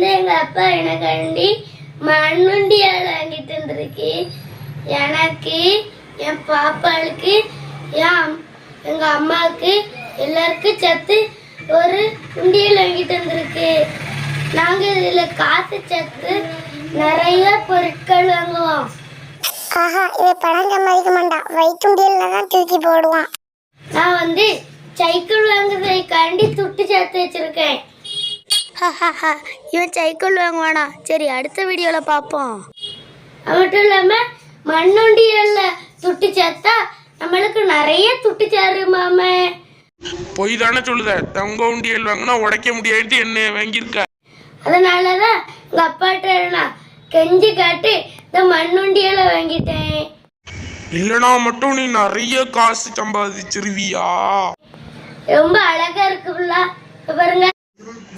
வந்து எங்க அப்பா எனக்காண்டி மண்ணுண்டியால் வாங்கிட்டு வந்திருக்கு எனக்கு என் பாப்பாளுக்கு என் அம்- எங்க அம்மாவுக்கு எல்லாருக்கும் சேர்த்து ஒரு உண்டியல் வாங்கிட்டு வந்திருக்கு நாங்க இதுல காசு சேர்த்து நிறைய பொருட்கள் வாங்குவோம். ஆஹா இது பணம் சம்பாதிக்க மாட்டான் வயிற்றுண்டியல்ல தான் தூக்கி போடுவான். நான் வந்து சைக்கிள் வாங்குறதுக்காண்டி துட்டு சேர்த்து வச்சிருக்கேன். இவன் சைக்கிள் வாங்குவானா? சரி அடுத்த வீடியோவில் பார்ப்போம் அது மட்டும் இல்லாம மண்ணுண்டியல்ல துட்டு சேர்த்தா நம்மளுக்கு நிறைய துட்டு சேருமாமே பொய் தானே சொல்லுத. தங்க உண்டியல் வாங்கினா உடைக்க முடியாது என்ன வாங்கியிருக்க. அதனாலதான் எங்க அப்பாட்ட நான் கெஞ்சி காட்டு இந்த மண்ணுண்டியலை வாங்கிட்டேன். இல்லனா மட்டும் நீ நிறைய காசு சம்பாதிச்சிருவியா? ரொம்ப அழகா இருக்குல்ல பாருங்க.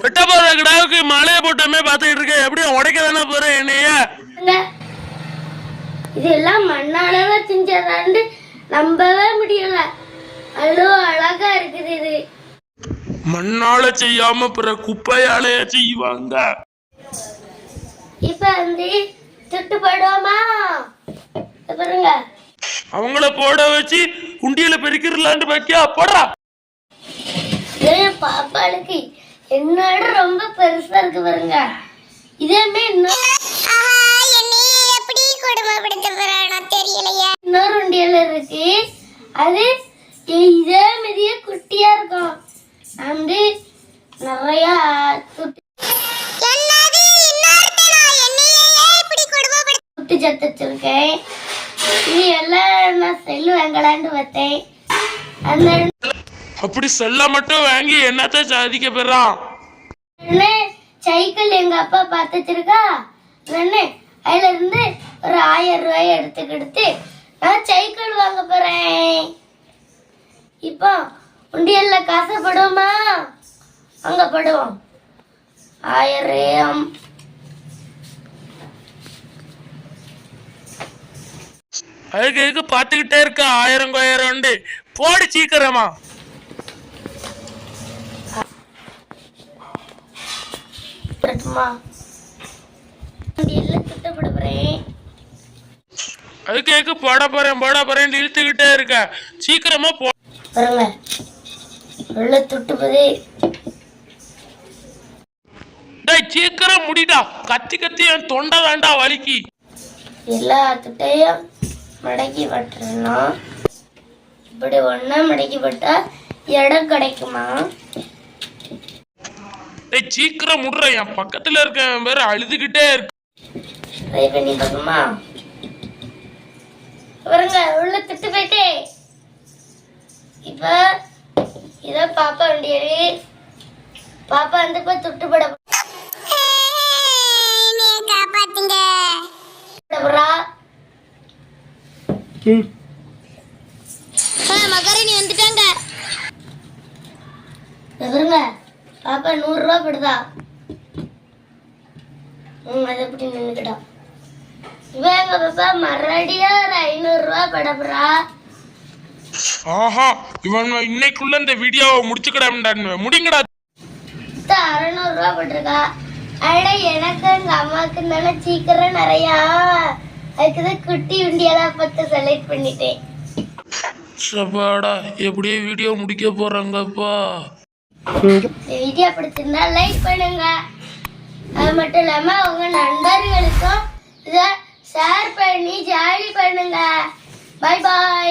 வெட்ட போற கிடாவுக்கு மலையை போட்டமே பார்த்துட்டு இருக்க. எப்படியும் உடைக்க தானே போறேன் என்னைய. இதெல்லாம் மண்ணாலதான் செஞ்சதாண்டு நம்பவே முடியல. அவ்வளோ அழகா இருக்குது இது. மண்ணால செய்யாம பிற குப்பையால செய்வாங்க? இப்ப வந்து துட்டு போடுவோமா? பாருங்க. அவங்கள போட வச்சு உண்டியல பெருக்கிடலான்னு பாக்கியா? போடா. இதே பாப்பாளுக்கு என்னோட ரொம்ப பெருசா இருக்கு பாருங்க. இதேமே இன்னொரு எப்படி கொடுமைப்படுத்த போறானோ தெரியலையே. இன்னொரு உண்டியல் இருக்கு. அது இதே மாதிரியே குட்டியா இருக்கும். வந்து நிறைய துட்டு சத்து வச்சிருக்கேன். இது எல்லாம் நான் செல்லு வாங்கலான்னு பார்த்தேன். அந்த அப்படி செல்ல மட்டும் வாங்கி என்னத்த சாதிக்க பெறான்? சைக்கிள் எங்க அப்பா பார்த்து வச்சிருக்கா உடனே அதுல இருந்து ஒரு ஆயிரம் ரூபாய் எடுத்துக்கிடுத்து நான் சைக்கிள் வாங்க போறேன். இப்போ உண்டியல்ல காசு படுவோமா? அங்க படுவோம். ஆயிரம். அதுக்கு எதுக்கு பார்த்துக்கிட்டே இருக்க ஆயிரம் ஆயிரம் போடு சீக்கிரமா. படுமா உண்டியல்ல திட்டப்பட போறேன். அதுக்கு எதுக்கு போட போறேன் போட போறேன் இழுத்துக்கிட்டே இருக்க. சீக்கிரமா போ. பாருங்க. உள்ள துட்டுப்பதே டேய் சீக்கிரம் முடிடா. கத்தி கத்தி என் தொண்டை வேண்டா வலிக்கு. எல்லா துட்டையும் மடக்கி பட்டுறணும் இப்படி ஒன்றா மடக்கி பட்டா இடம் கிடைக்குமா? டேய் சீக்கிரம் முடுற என் பக்கத்துல இருக்க வேற அழுதுகிட்டே இருக்கு. ட்ரை பண்ணி பார்க்குமா பாருங்க உள்ள துட்டு போயிட்டே. இப்போ இதை பாப்பா வண்டியரு பாப்பா வந்து இப்போ துட்டு பட காப்பாத்துங்க. மகரணி வந்துட்டாங்க. பாருங்க. பாப்பா நூறுரூவா படுதா ம் அதை எப்படி நின்றுக்கிட்டா இவன் எங்க பாப்பா மறுபடியும் ஒரு ஐநூறுரூவா படப்புறா ஆஹா இவன் இன்னைக்குள்ள இந்த வீடியோவை முடிச்சுக்கடா முடிங்கடா. அறநூறுரூவா போட்டிருக்கா. அட எனக்கு எங்க அம்மாவுக்கு தானே சீக்கிரம் நிறையா அதுக்குதான் குட்டி உண்டியெல்லாம் பார்த்து செலக்ட் பண்ணிட்டேன். சபாடா எப்படியே வீடியோ முடிக்க போறாங்கப்பா. இந்த வீடியோ பிடிச்சிருந்தா லைக் பண்ணுங்க. அது மட்டும் இல்லாம உங்க நண்பர்களுக்கும் இதை ஷேர் பண்ணி ஜாலி பண்ணுங்க. Bye bye